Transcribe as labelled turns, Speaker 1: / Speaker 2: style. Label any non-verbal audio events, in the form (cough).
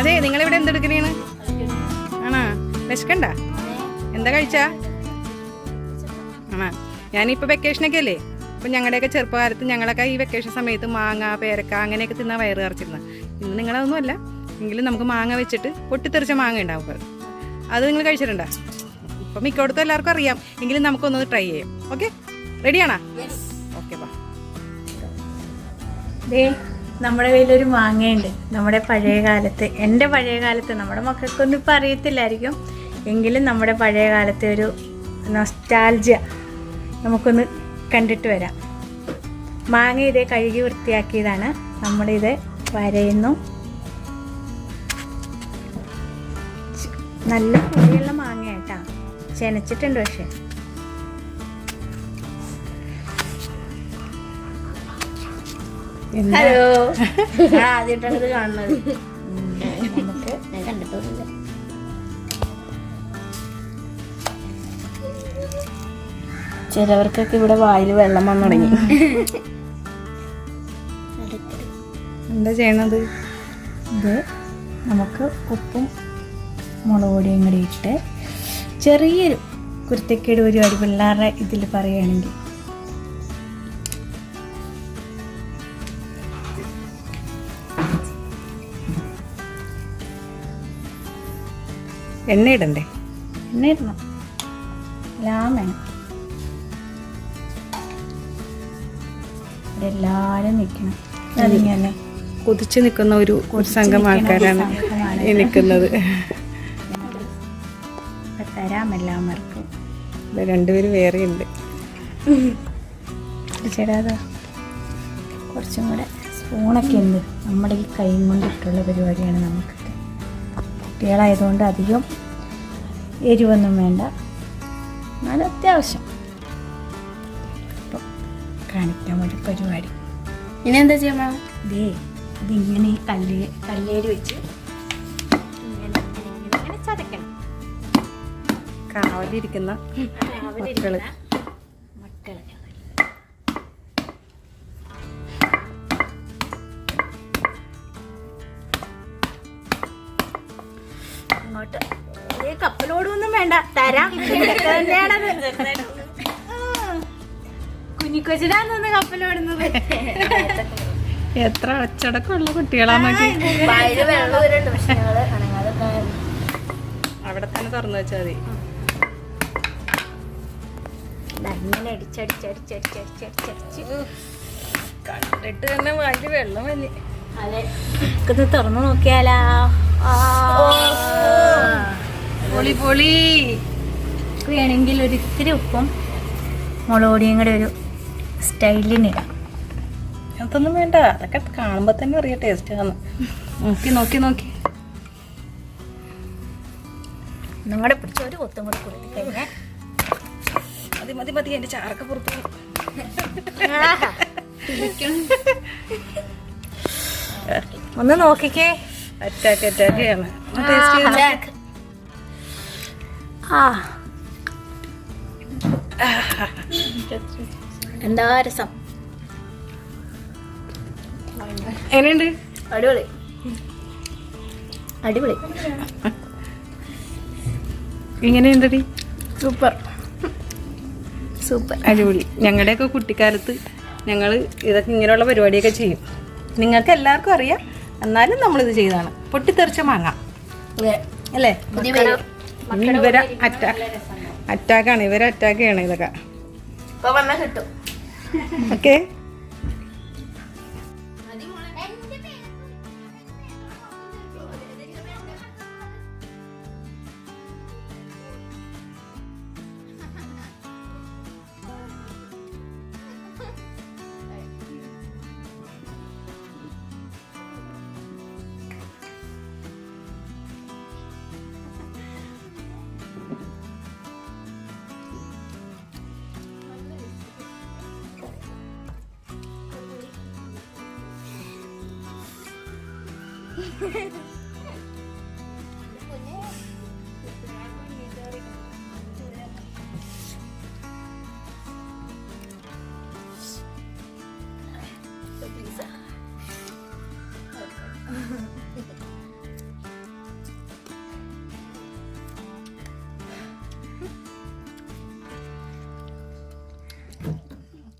Speaker 1: അതെ നിങ്ങളിവിടെ എന്തെടുക്കണേണ്? ആണോ? വിശക്കണ്ട? എന്താ കഴിച്ചാ? ആണോ? ഞാനിപ്പോൾ വെക്കേഷനൊക്കെ അല്ലേ ഇപ്പം ഞങ്ങളുടെയൊക്കെ ചെറുപ്പകാലത്ത് ഞങ്ങളൊക്കെ ഈ വെക്കേഷൻ സമയത്ത് മാങ്ങ പേരക്ക അങ്ങനെയൊക്കെ തിന്ന വയറ് നിറച്ചിരുന്നത് ഇന്ന് നിങ്ങളതൊന്നുമല്ല എങ്കിലും നമുക്ക് മാങ്ങ വെച്ചിട്ട് പൊട്ടിത്തെറിച്ച മാങ്ങ ഉണ്ടാവും അത് നിങ്ങൾ കഴിച്ചിട്ടുണ്ടോ? ഇപ്പം മിക്കയിടത്തും എല്ലാവർക്കും അറിയാം. എങ്കിലും നമുക്കൊന്ന് ട്രൈ ചെയ്യാം. ഓക്കെ റെഡിയാണോ ഓക്കെ
Speaker 2: ദേ നമ്മുടെ കയ്യിലൊരു മാങ്ങയുണ്ട്. നമ്മുടെ പഴയ കാലത്ത്. എന്റെ പഴയ കാലത്ത് നമ്മുടെ മക്കൾക്കൊന്നും ഇപ്പം അറിയത്തില്ലായിരിക്കും. എങ്കിലും നമ്മുടെ പഴയ കാലത്തെ ഒരു നൊസ്റ്റാൾജിയ നമുക്കൊന്ന് കണ്ടിട്ട് വരാം. മാങ്ങ ഇതേ കഴുകി വൃത്തിയാക്കിയതാണ്. നമ്മളിത് വരയുന്നു. നല്ല പുളിയുള്ള മാങ്ങ കേട്ടാ ചെനച്ചിട്ടുണ്ട് പക്ഷെ. ഹലോ (laughs) ആദ്യമായിട്ടാണ് ഇത് കാണുന്നത്. (laughs) നമുക്ക്
Speaker 3: ഞാൻ കണ്ടിട്ടൊന്നുമില്ല
Speaker 1: ചിലവർക്കൊക്കെ ഇവിടെ വായിൽ വെള്ളം വന്നു തുടങ്ങി. (laughs) എന്താ ചെയ്യണത്?
Speaker 2: ഇത് നമുക്ക് ഉപ്പും മുളക് പൊടിയും കൂടി ഇട്ട് ചെറിയൊരു കുരുത്തക്കേട് പരിപാടി പിള്ളേരുടെ ഇതിൽ പറയുകയാണെങ്കിൽ
Speaker 1: എണ്ണ ഇടണ്ടേ
Speaker 2: എണ്ണ ഇടണം എല്ലാം വേണം. എല്ലാരും എല്ലാവരും നിൽക്കണം അതിങ്ങനെ
Speaker 1: കുതിച്ചു നിൽക്കുന്ന ഒരു സംഘം ആൾക്കാരാണ് നിൽക്കുന്നത്.
Speaker 2: തരാം എല്ലാവർക്കും.
Speaker 1: രണ്ടുപേരും വേറെ ഉണ്ട്
Speaker 2: കുറച്ചും കൂടെ സ്പൂണൊക്കെ ഉണ്ട്. നമ്മുടെ ഈ കൈ കൊണ്ടിട്ടുള്ള പരിപാടിയാണ് നമുക്കൊക്കെ കുട്ടികളായതുകൊണ്ട് അധികം എരിവൊന്നും വേണ്ട. എന്നാലും അത്യാവശ്യം. അപ്പം കാണിക്കാൻ ഒരു പരിപാടി.
Speaker 3: ഇനി എന്താ ചെയ്യാൻ
Speaker 2: ഇതേ ഇതിങ്ങനെ കല്ല് കല്ലേര് വെച്ച് ഇങ്ങനെ ചതക്കണം
Speaker 1: കാവലിരിക്കുന്ന മക്കളെ.
Speaker 2: തരാം കുഞ്ഞിക്കൊച്ചിനാന്ന് കപ്പലോടുന്നത്.
Speaker 1: എത്ര അച്ചടക്കമുള്ള കുട്ടികളാന്നൊക്കെ അവിടെ തന്നെ തുറന്നു വെച്ചാൽ മതി.
Speaker 2: ഇങ്ങനെ
Speaker 1: കണ്ടിട്ട് തന്നെ വായിൽ വെള്ളം വലിയ
Speaker 2: അതെ. തുറന്നു നോക്കിയാലാ.
Speaker 1: പൊളി പൊളി.
Speaker 2: വേണമെങ്കിൽ ഒരു ഇത്തിരി ഉപ്പും മുളകൊടിയും കൂടെ ഒരു സ്റ്റൈലിനിടാം
Speaker 1: അതൊന്നും വേണ്ട. അതൊക്കെ കാണുമ്പോൾ തന്നെ അറിയാം ടേസ്റ്റ് ആണ് നോക്കി നോക്കി നോക്കി.
Speaker 2: നിങ്ങളുടെ പിടിച്ച ഒരു കൊത്തും കൂടി കൊടുത്തു കഴിഞ്ഞാൽ
Speaker 1: മതി മതി മതി. എന്റെ ചാറൊക്കെ പുറത്തു.
Speaker 2: ഒന്ന് നോക്കിക്കേ.
Speaker 1: അറ്റാക്ക് അറ്റാക്ക് ആണ്. ടേസ്റ്റ്
Speaker 2: ആ. എന്താ രസം?
Speaker 1: എങ്ങനെയുണ്ട്?
Speaker 2: അടിപൊളി. അടിപൊളി.
Speaker 1: ഇങ്ങനെയുണ്ടടി?
Speaker 2: സൂപ്പർ. സൂപ്പർ.
Speaker 1: അടിപൊളി. ഞങ്ങളുടെയൊക്കെ കുട്ടിക്കാലത്ത് ഞങ്ങൾ ഇതൊക്കെ ഇങ്ങനെയുള്ള പരിപാടിയൊക്കെ ചെയ്യും. നിങ്ങൾക്ക് എല്ലാവർക്കും അറിയാം. എന്നാലും നമ്മളിത് ചെയ്തതാണ് പൊട്ടിത്തെറിച്ച മാങ്ങ. അല്ലേ? ഇവരെ അറ്റാക്ക് അറ്റാക്കാണ് ഇവരെ അറ്റാക്ക് ചെയ്യണം ഇതൊക്കെ. Okay
Speaker 3: Later. (laughs)